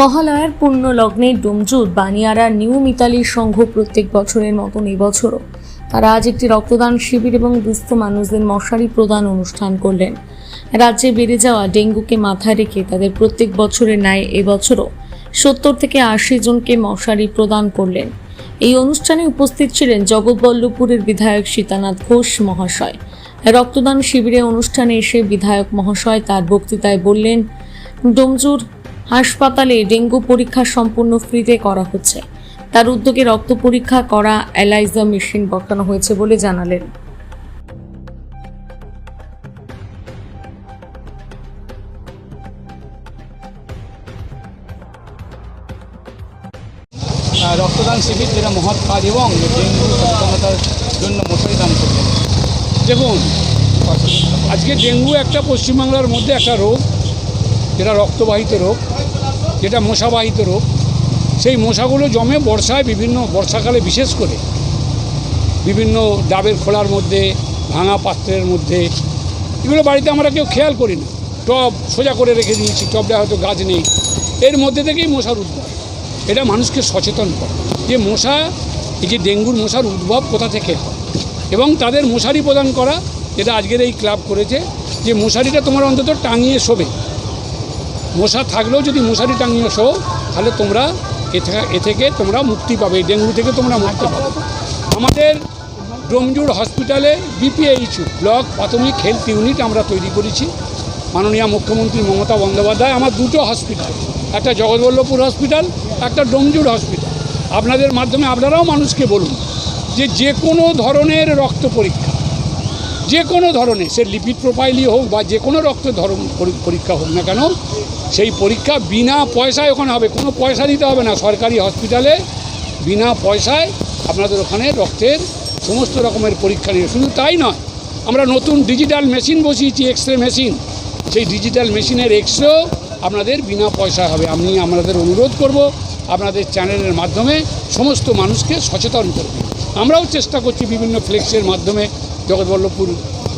মহালয়ার পূর্ণ লগ্নে ডুমজুদ বানিয়ারা নিউ মিতালির সংঘ প্রত্যেক বছরের মতন এবছরও। তারা আজ একটি রক্তদান শিবির এবং দুস্থ মানুষদের মশারি প্রদান অনুষ্ঠান করলেন। রাজ্যে বেড়ে যাওয়া ডেঙ্গুকে মাথায় রেখে তাদের প্রত্যেক বছরের ন্যায় এবছরও সত্তর থেকে আশি জনকে মশারি প্রদান করলেন। এই অনুষ্ঠানে উপস্থিত ছিলেন জগৎবল্লভপুরের বিধায়ক সীতানাথ ঘোষ মহাশয়। রক্তদান শিবিরে অনুষ্ঠানে এসে বিধায়ক মহাশয় তার বক্তৃতায় বললেন, ডোমজুর হাসপাতালে ডেঙ্গু পরীক্ষা সম্পূর্ণ ফ্রিতে করা হচ্ছে। তার উদ্যোগে রক্ত পরীক্ষা করা অ্যালাইজা মেশিন বসানো হয়েছে বলে জানালেন। রক্তদান শিবির যেটা মহৎ কাজ এবং ডেঙ্গু সচেতনতার জন্য মশারি দান করলেন দেখুন, আজকে ডেঙ্গু একটা পশ্চিমবাংলার মধ্যে একটা রোগ, যেটা রক্তবাহিত রোগ। যেটা মশাবাহিত রোগ, সেই মশাগুলো জমে বর্ষায় বিভিন্ন, বর্ষাকালে বিশেষ করে বিভিন্ন ডাবের খোলার মধ্যে, ভাঙা পাত্রের মধ্যে, এগুলো বাড়িতে আমরা কেউ খেয়াল করি না। টব সোজা করে রেখে দিয়েছি, টবটা হয়তো গাছ নেই। এর মধ্যে থেকেই মশার উদ্ভব। এটা মানুষকে সচেতন করে যে মশা, এই যে ডেঙ্গুর মশার উদ্ভব কোথা থেকে হয় এবং তাদের মশারি প্রদান করা, যেটা আজকের এই ক্লাব করেছে, যে মশারিটা তোমার অন্তত টাঙিয়ে শোবে। মশা থাকলেও যদি মশারি টাঙিয়ে শো তাহলে তোমরা এ থেকে এ থেকে তোমরা মুক্তি পাবে ডেঙ্গু থেকে তোমরা মুক্তি পাবে। আমাদের ডোমজুর হসপিটালে বিপিএইচ ব্লক প্রাথমিক হেলথ ইউনিট আমরা তৈরি করেছি। মাননীয় মুখ্যমন্ত্রী মমতা বন্দ্যোপাধ্যায়, আমার দুটো হসপিটাল, একটা জগৎবল্লভপুর হসপিটাল, একটা ডোমজুর হসপিটাল। আপনাদের মাধ্যমে আপনারাও মানুষকে বলুন যে যে কোনো ধরনের রক্ত পরীক্ষা যে কোনো ধরনের, সে লিপিড প্রোফাইলই হোক বা যে কোনো রক্ত ধরন পরীক্ষা হোক না কেন, সেই পরীক্ষা বিনা পয়সায় ওখানে হবে। কোনো পয়সা দিতে হবে না। সরকারি হসপিটালে বিনা পয়সায় আপনাদের ওখানে রক্তের সমস্ত রকমের পরীক্ষা নিয়ে। শুধু তাই নয়, আমরা নতুন ডিজিটাল মেশিন বসিয়েছি এক্স রে মেশিন সেই ডিজিটাল মেশিনের এক্স রেও আপনাদের বিনা পয়সায় হবে। আমি আপনাদের অনুরোধ করব, আপনাদের চ্যানেলের মাধ্যমে সমস্ত মানুষকে সচেতন করবে আমরাও চেষ্টা করছি বিভিন্ন ফ্লেক্সের মাধ্যমে জগৎবল্লভপুর,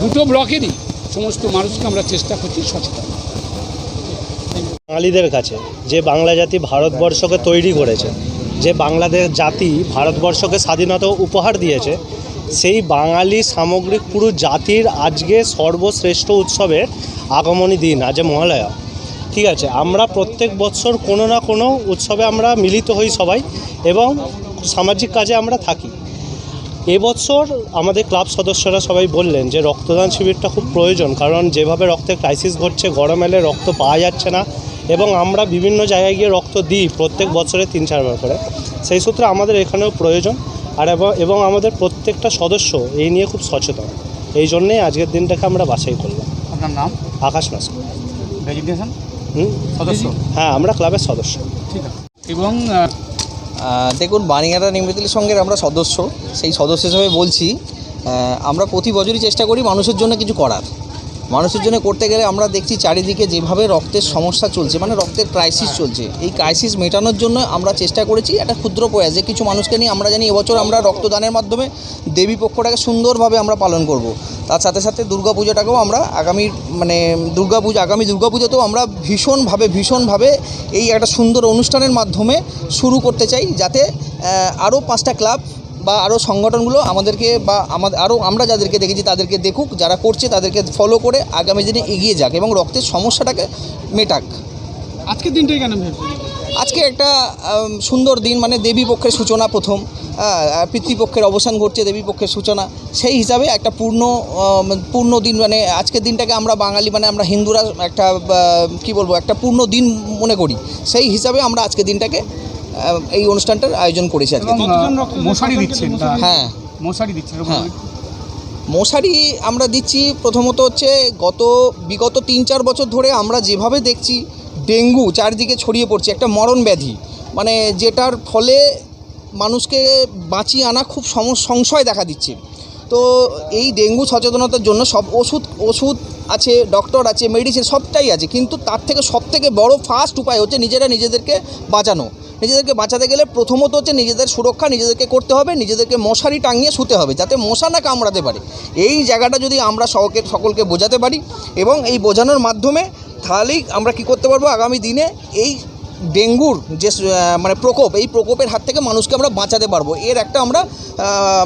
দুটো ব্লকেরই সমস্ত মানুষকে আমরা চেষ্টা করছি সচেতন। বাঙালিদের কাছে যে বাংলা জাতি ভারতবর্ষকে তৈরি করেছে, যে বাংলাদেশ জাতি ভারতবর্ষকে স্বাধীনতা উপহার দিয়েছে, সেই বাঙালি সামগ্রিক পুরো জাতির আজকে সর্বশ্রেষ্ঠ উৎসবের আগমনী দিন আজ মহালয়া। ঠিক আছে, আমরা প্রত্যেক বছর কোনো না কোনো উৎসবে আমরা মিলিত হই সবাই এবং সামাজিক কাজে আমরা থাকি। এবছর আমাদের ক্লাব সদস্যরা সবাই বললেন যে রক্তদান শিবিরটা খুব প্রয়োজন কারণ যেভাবে রক্তের ক্রাইসিস ঘটছে গরম এলে রক্ত পাওয়া যাচ্ছে না এবং আমরা বিভিন্ন জায়গায় গিয়ে রক্ত দিই প্রত্যেক বছরে তিন চারবার করে। সেই সূত্রে আমাদের এখানেও প্রয়োজন আর এবং- আমাদের প্রত্যেকটা সদস্য এই নিয়ে খুব সচেতন। এই জন্যেই আজকের দিনটাকে আমরা বাছাই করলাম। আপনার নাম? আকাশ নাস্ক সদস্য? হ্যাঁ আমরা ক্লাবের সদস্য। ঠিক আছে। এবং দেখুন বানিয়ারা নিমৃতলি সঙ্গের আমরা সদস্য। সেই সদস্য হিসেবে বলছি আমরা প্রতি বছরই চেষ্টা করি মানুষের জন্য কিছু করার। মানুষের জন্য করতে গেলে আমরা দেখছি চারিদিকে যেভাবে রক্তের সমস্যা চলছে মানে রক্তের ক্রাইসিস চলছে। এই ক্রাইসিস মেটানোর জন্য আমরা চেষ্টা করেছি একটা ক্ষুদ্র প্রয়াস, যে কিছু মানুষকে নিয়ে আমরা জানি এবছর আমরা রক্তদানের মাধ্যমে দেবী পক্ষটাকে সুন্দরভাবে আমরা পালন করব। তার সাথে সাথে দুর্গা পুজোটাকেও আমরা আগামী মানে দুর্গা পুজো আগামী দুর্গা পুজোতেও আমরা ভীষণভাবে ভীষণভাবে এই একটা সুন্দর অনুষ্ঠানের মাধ্যমে শুরু করতে চাই যাতে আরও পাঁচটা ক্লাব বা আরও সংগঠনগুলো আমাদেরকে বা আমাদের আরও আমরা যাদেরকে দেখেছি তাদেরকে দেখুক যারা করছে তাদেরকে ফলো করে আগামী দিনে এগিয়ে যাক এবং রক্তের সমস্যাটাকে মেটাক। আজকের দিনটাই কেন আজকে একটা সুন্দর দিন মানে দেবী পক্ষের সূচনা প্রথম। পিতৃপক্ষের অবসান ঘটছে দেবী পক্ষের সূচনা। সেই হিসাবে একটা পূর্ণ পূর্ণ দিন মানে আজকের দিনটাকে আমরা বাঙালি মানে আমরা হিন্দুরা একটা কি বলব একটা পূর্ণ দিন মনে করি। সেই হিসাবে আমরা আজকের দিনটাকে এই অনুষ্ঠানটার আয়োজন করেছি আজকে। মশারি দিচ্ছেন হ্যাঁ। মশারি দিচ্ছেন হ্যাঁ। মশারি আমরা দিচ্ছি প্রথমত হচ্ছে গত বিগত তিন চার বছর ধরে আমরা যেভাবে দেখছি ডেঙ্গু চারদিকে ছড়িয়ে পড়ছে একটা মরণ ব্যাধি মানে যেটার ফলে মানুষকে বাঁচিয়ে আনা খুব সম- সংশয় দেখা দিচ্ছে। তো এই ডেঙ্গু সচেতনতার জন্য সব ওষুধ ওষুধ আছে, ডক্টর আছে, মেডিসিন সবটাই আছে, কিন্তু তার থেকে সব থেকে বড় ফার্স্ট উপায় হচ্ছে নিজেরা নিজেদেরকে বাঁচানো। নিজেদেরকে বাঁচাতে গেলে প্রথমত হচ্ছে নিজেদের সুরক্ষা নিজেদেরকে করতে হবে, নিজেদেরকে মশারি টাঙিয়ে শুতে হবে, যাতে মশা না কামড়াতে পারে। এই জায়গাটা যদি আমরা সকলকে সকলকে বোঝাতে পারি এবং এই বোঝানোর মাধ্যমে তাহলেই আমরা কি করতে পারব? আগামী দিনে এই ডেঙ্গুর যে মানে প্রকোপ এই প্রকোপের হাত থেকে মানুষকে আমরা বাঁচাতে পারব। এর একটা আমরা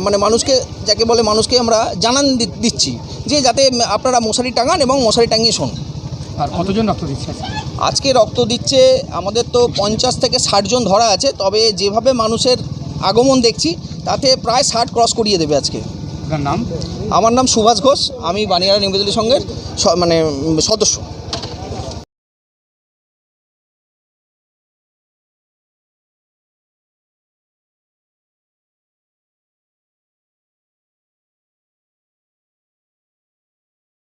মানে মানুষকে যাকে বলে মানুষকে আমরা জানান দিচ্ছি যে যাতে আপনারা মশারি টাঙান এবং মশারি টাঙিয়ে শোন। আর কতজন রক্ত দিচ্ছে আজকে? রক্ত দিচ্ছে আমাদের তো পঞ্চাশ থেকে ষাট জন ধরা আছে তবে যেভাবে মানুষের আগমন দেখছি তাতে প্রায় ষাট ক্রস করিয়ে দেবে আজকে। আপনার নাম? আমার নাম সুভাষ ঘোষ আমি বানিয়ারা নিবেদিত সংঘের স- মানে সদস্য।